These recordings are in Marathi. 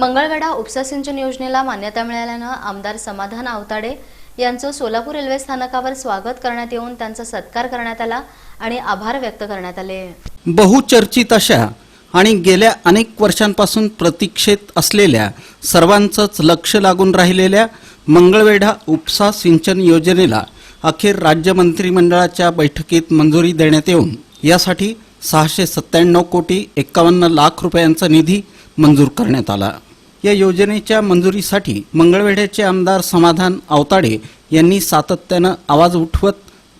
मंगळवेढा उपसा सिंचन योजनेला मान्यता मिळाल्यानं आमदार समाधान आवताडे यांचं सोलापूर रेल्वे स्थानकावर स्वागत करण्यात येऊन त्यांचा सत्कार करण्यात आला आणि आभार व्यक्त करण्यात आले. बहुचर्चित अशा आणि गेल्या अनेक वर्षांपासून प्रतीक्षेत असलेल्या सर्वांचंच लक्ष लागून राहिलेल्या मंगळवेढा उपसा सिंचन योजनेला अखेर राज्य मंत्रिमंडळाच्या बैठकीत मंजुरी देण्यात येऊन यासाठी सहाशे सत्त्याण्णव कोटी एक्कावन्न लाख रुपयांचा निधी मंजूर करण्यात आला. या योजनेच्या मंजुरीसाठी मंगळवेढ्याचे आमदार समाधान आवताडे यांनी सातत्यानं आवाज उठवत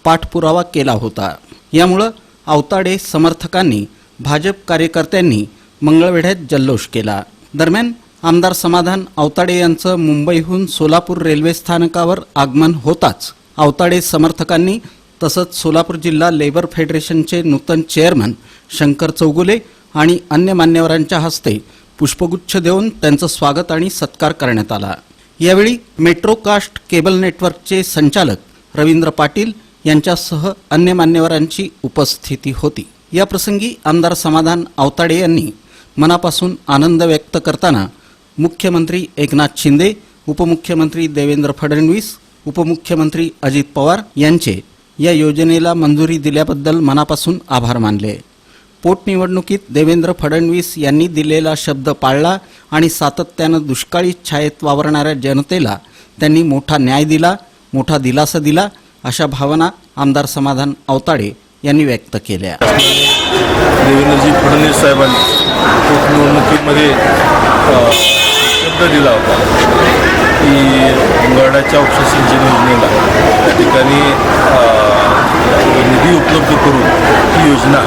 पाठपुरावा केला होता. यामुळं आवताडे समर्थकांनी भाजप कार्यकर्त्यांनी मंगळवेढ्यात जल्लोष केला. दरम्यान आमदार समाधान आवताडे यांचं मुंबईहून सोलापूर रेल्वे स्थानकावर आगमन होताच आवताडे समर्थकांनी तसंच सोलापूर जिल्हा लेबर फेडरेशनचे नूतन चेअरमन शंकर चौगुले आणि अन्य मान्यवरांच्या हस्ते पुष्पगुच्छ देऊन त्यांचं स्वागत आणि सत्कार करण्यात आला. यावेळी मेट्रोकास्ट केबल नेटवर्कचे संचालक रवींद्र पाटील यांच्यासह अन्य मान्यवरांची उपस्थिती होती. या प्रसंगी आमदार समाधान आवताडे यांनी मनापासून आनंद व्यक्त करताना मुख्यमंत्री एकनाथ शिंदे उपमुख्यमंत्री देवेंद्र फडणवीस उपमुख्यमंत्री अजित पवार यांचे या योजनेला मंजुरी दिल्याबद्दल मनापासून आभार मानले. पोटनिवडणुकीत देवेंद्र फडणवीस यांनी दिलेला शब्द पाळला आणि सातत्यानं दुष्काळी छायेत वावरणाऱ्या जनतेला त्यांनी मोठा न्याय दिला मोठा दिलासा दिला अशा भावना आमदार समाधान अवताडे यांनी व्यक्त केल्या. देवेंद्रजी फडणवीस साहेबांनी पोटनिवडणुकीमध्ये शब्द दिला होता. की मंगळवारच्या उपसा सिंचन योजनेला त्या ठिकाणी निधी उपलब्ध करून ही योजना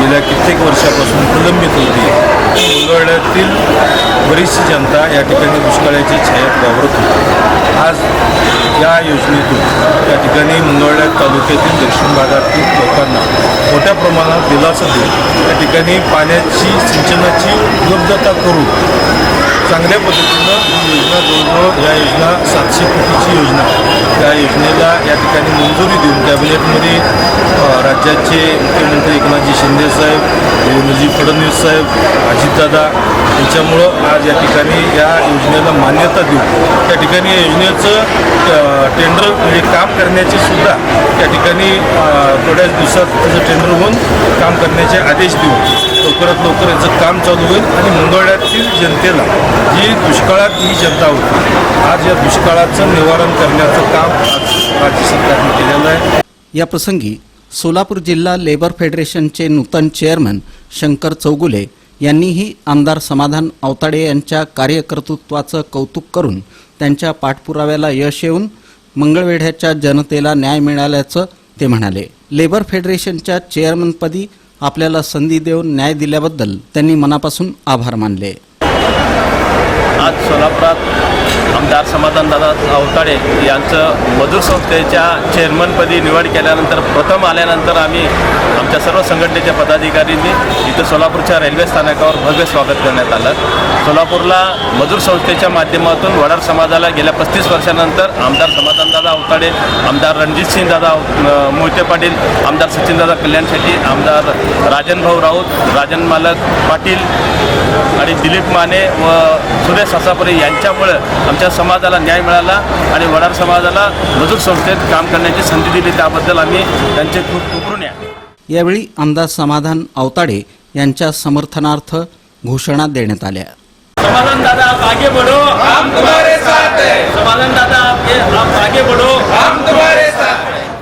गेल्या कित्येक वर्षापासून प्रलंबित होती. मंगळवाड्यातील बरीचशी जनता या ठिकाणी दुष्काळाची छायात वावरत होती. आज या योजनेतून त्या ठिकाणी मंगळवाड्या तालुक्यातील दक्षिण भागातील लोकांना मोठ्या प्रमाणात दिलासा देऊन त्या ठिकाणी पाण्याची सिंचनाची उपलब्धता करून चांगल्या पद्धतीनं ही योजना जवळजवळ या योजना सातशे कोटीची योजना त्या योजनेला या ठिकाणी मंजुरी देऊन कॅबिनेटमध्ये राज्याचे मुख्यमंत्री एकनाथ शिंदे साहेब देवेंद्रजी फडणवीस साहेब अजितदादा यांच्यामुळं आज या ठिकाणी या योजनेला मान्यता देऊ. त्या ठिकाणी या योजनेचं टेंडर म्हणजे काम करण्याची सुद्धा त्या ठिकाणी थोड्याच दिवसात त्याचं टेंडर होऊन काम करण्याचे आदेश देऊ. लवकरात लवकर याचं काम चालू होईल आणि मंगळवाड्यातील जनतेला जी दुष्काळात ही जनता होती आज या दुष्काळाचं निवारण करण्याचं काम आज राज्य सरकारने केलेलं आहे. या प्रसंगी सोलापूर जिल्हा लेबर फेडरेशनचे नूतन चेअरमन शंकर चौगुले यांनीही आमदार समाधान अवताडे यांच्या कार्यकर्तृत्वाचं कौतुक करून त्यांच्या पाठपुराव्याला यश येऊन मंगळवेढ्याच्या जनतेला न्याय मिळाल्याचं ते म्हणाले. लेबर फेडरेशनच्या चेअरमनपदी आपल्याला संधी देऊन न्याय दिल्याबद्दल त्यांनी मनापासून आभार मानले. आज सोलापुरात आमदार समाधानदादा अवताडे यांचं मजूर संस्थेच्या चेअरमनपदी निवड केल्यानंतर प्रथम आल्यानंतर आम्ही आमच्या सर्व संघटनेच्या पदाधिकाऱ्यांनी इथं सोलापूरच्या रेल्वे स्थानकावर भव्य स्वागत करण्यात आलं. सोलापूरला मजूर संस्थेच्या माध्यमातून वडार समाजाला गेल्या पस्तीस वर्षानंतर आमदार समाधानदादा अवताडे आमदार रणजितसिंह दादा मोहिते पाटील आमदार सचिनदादा कल्याण शेट्टी आमदार राजनभाऊ राऊत राजन मालक पाटील आणि दिलीप माने व सुरेश सासापुरे यांच्यामुळं आमच्या समाजाला न्याय मिळाला आणि वडार समाजाला मजूर संस्थेत काम करण्याची संधी दिली त्याबद्दल आम्ही त्यांचे खूप आहे. यावेळी आमदार समाधान आवताडे यांच्या समर्थनार्थ घोषणा देण्यात आल्या. समाधान दादा आप आगे बढ़ो. हम तुम्हारे साथ हैं. समाधान दादा आप आगे बढ़ो. हम तुम्हारे